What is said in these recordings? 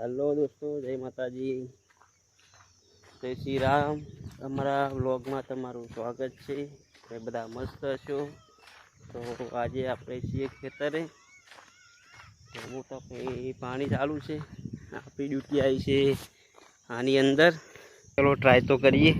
Hello દોસ્તો, જય માતાજી. જય શ્રી રામ. અમારા વ્લોગમાં તમારું સ્વાગત છે. એ બધા મસ્ત હશો. તો આજે આપણે છીએ ખેતરે. હું તો પાણી ચાલુ છે. આપણી ડ્યુટી આવી છે આની અંદર. ચલો ટ્રાય તો કરીએ.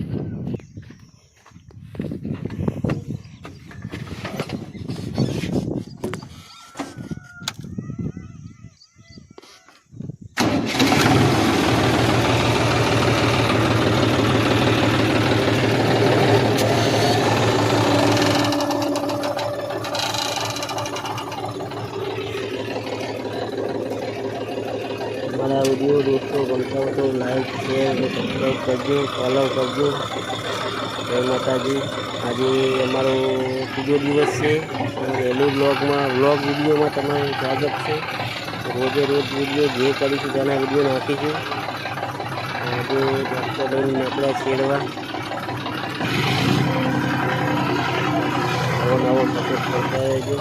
અમારા વીડિયો દોસ્તો ગમતા હોય તો લાઈક શેર અને સબસ્ક્રાઈબ કરજો ફોલો કરજો. જય માતાજી. આજે અમારો બીજો દિવસ છે. વહેલું બ્લોગમાં વ્લોગ વિડીયોમાં તમારું સ્વાગત છે. રોજે રોજ વીડિયો જે કરીશું તેના વીડિયો નાખીશું. આજે ડૉક્ટર લઈને નીકળ્યા છેડવા નવો નવો સપોર્ટ કરતા રહેજો.